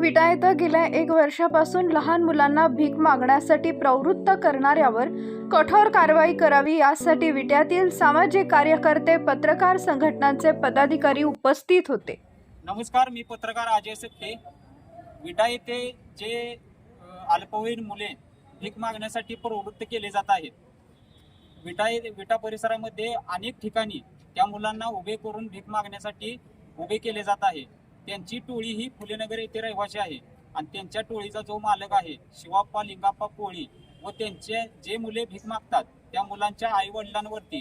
विटा येथे गेल्या एक वर्षापासून लहान मुलांना भीक मागण्यासाठी प्रवृत्त करणाऱ्यावर कठोर कारवाई करावी यासाठी विट्यातील सामाजिक कार्यकर्ते पत्रकार संघटनांचे पदाधिकारी उपस्थित होते. नमस्कार मी पत्रकार अजय सत्ते. विटा येथे जे अल्पवयीन मुले भीक मागण्यासाठी प्रवृत्त केले जात आहेत विटा विटा परिसरामध्ये अनेक ठिकाणी त्या मुलांना उभे करून भीक मागण्यासाठी उभे केले जात आहे. त्यांची टोळी ही फुलेनगर येथे रहिवासी आहे. आणि त्यांच्या टोळीचा जो मालक आहे शिवाप्पा लिंगाप्पा कोळी व त्यांचे जे मुले भीक मागतात त्या मुलांच्या आई वडिलांवरती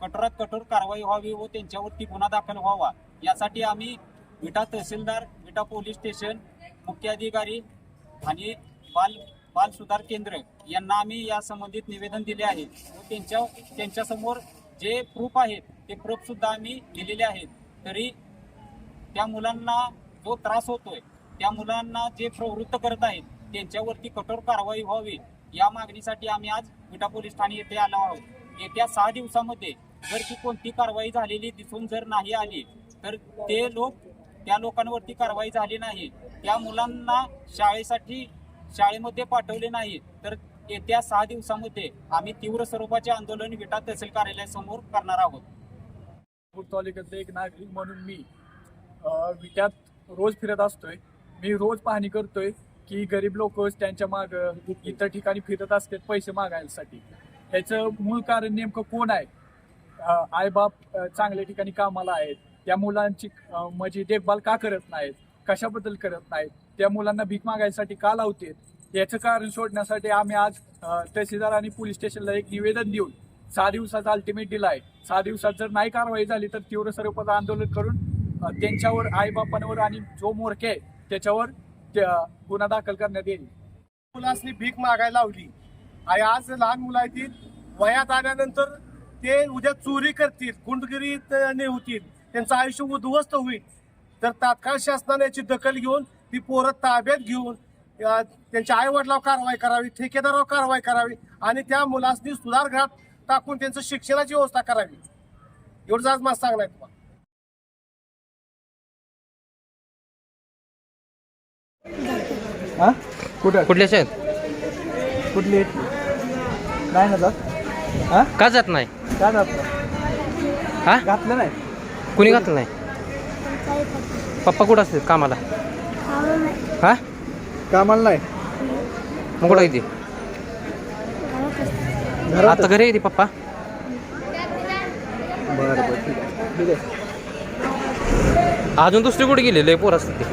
कठोरात कठोर कारवाई व्हावी व त्यांच्यावरती गुन्हा दाखल व्हावा यासाठी आम्ही विटा तहसीलदार विटा पोलीस स्टेशन मुख्याधिकारी आणि बाल बाल सुधार केंद्र यांना आम्ही या संबंधित निवेदन दिले आहे. व त्यांच्या त्यांच्यासमोर जे प्रूफ आहेत ते प्रूफ सुद्धा आम्ही दिलेले आहेत. तरी त्या मुलांना जो त्रास होतोय त्या मुलांना जे प्रवृत्त करत आहेत त्यांच्यावरती कठोर कारवाई व्हावी या मागणीसाठी आम्ही आज विटा पोलीस ठाणे येथे आलो आहोत. येत्या सहा दिवसामध्ये जर ती कोणती कारवाई झालेली दिसून जर नाही आली तर ते लोक त्या लोकांवरती कारवाई झाली नाही. त्या मुलांना शाळेसाठी शाळेमध्ये पाठवले नाही. तर येत्या सहा दिवसामध्ये आम्ही तीव्र स्वरूपाचे आंदोलन विटा तहसील कार्यालयासमोर करणार आहोत. तालुक्यातले एक नागरिक म्हणून मी विट्यात रोज फिरत असतोय. मी रोज पाहणी करतोय की गरीब लोक त्यांच्या माग इतर ठिकाणी फिरत असतात पैसे मागायसाठी. त्याचं मूळ कारण नेमकं कोण आहे? आईबाप चांगल्या ठिकाणी कामाला आहेत. त्या मुलांची म्हणजे देखभाल का करत नाहीत? कशाबद्दल करत नाहीत? त्या मुलांना भीक मागायसाठी का लावते याचं कारण शोधण्यासाठी आम्ही आज तहसीलदार आणि पोलीस स्टेशनला एक निवेदन देऊन सहा दिवसाचा अल्टिमेट दिला आहे. सहा दिवसात जर नाही कारवाई झाली तर तीव्र स्वरूपाचं आंदोलन करून त्यांच्यावर आईबापांवर आणि जो मोरके आहे त्याच्यावर त्या- गुन्हा दाखल करण्यात येईल. मुलासनी भीक मागायला लावली. आणि आज लहान मुलं आहेत वयात आल्यानंतर ते उद्या चोरी करतील गुंडगिरीत होतील त्यांचं आयुष्य उद्ध्वस्त होईल. तर तात्काळ शासनाने याची दखल घेऊन ती पोरं ताब्यात घेऊन त्यांच्या आईवडिलावर कारवाई करावी ठेकेदारावर कारवाई करावी आणि त्या मुलासनी सुधारगृहात टाकून त्यांचं शिक्षणाची व्यवस्था करावी. एवढंच आज मला सांगणार तुम्हाला. हा? कुठं? कुठल्या शाळेत? कुठली? नाही ना जात. हा? का जात नाही? का घातलं हा? घातलं नाही? कुणी घातलं नाही? पप्पा कुठं असतात कामाला? हा? कामाला नाही. मग कुठं येते? घरात आता घरी येते पप्पा? बरं बरं ठीक आहे. ठीक आहे. अजून दुसरी कुठे गेलेले पोर असतात ते.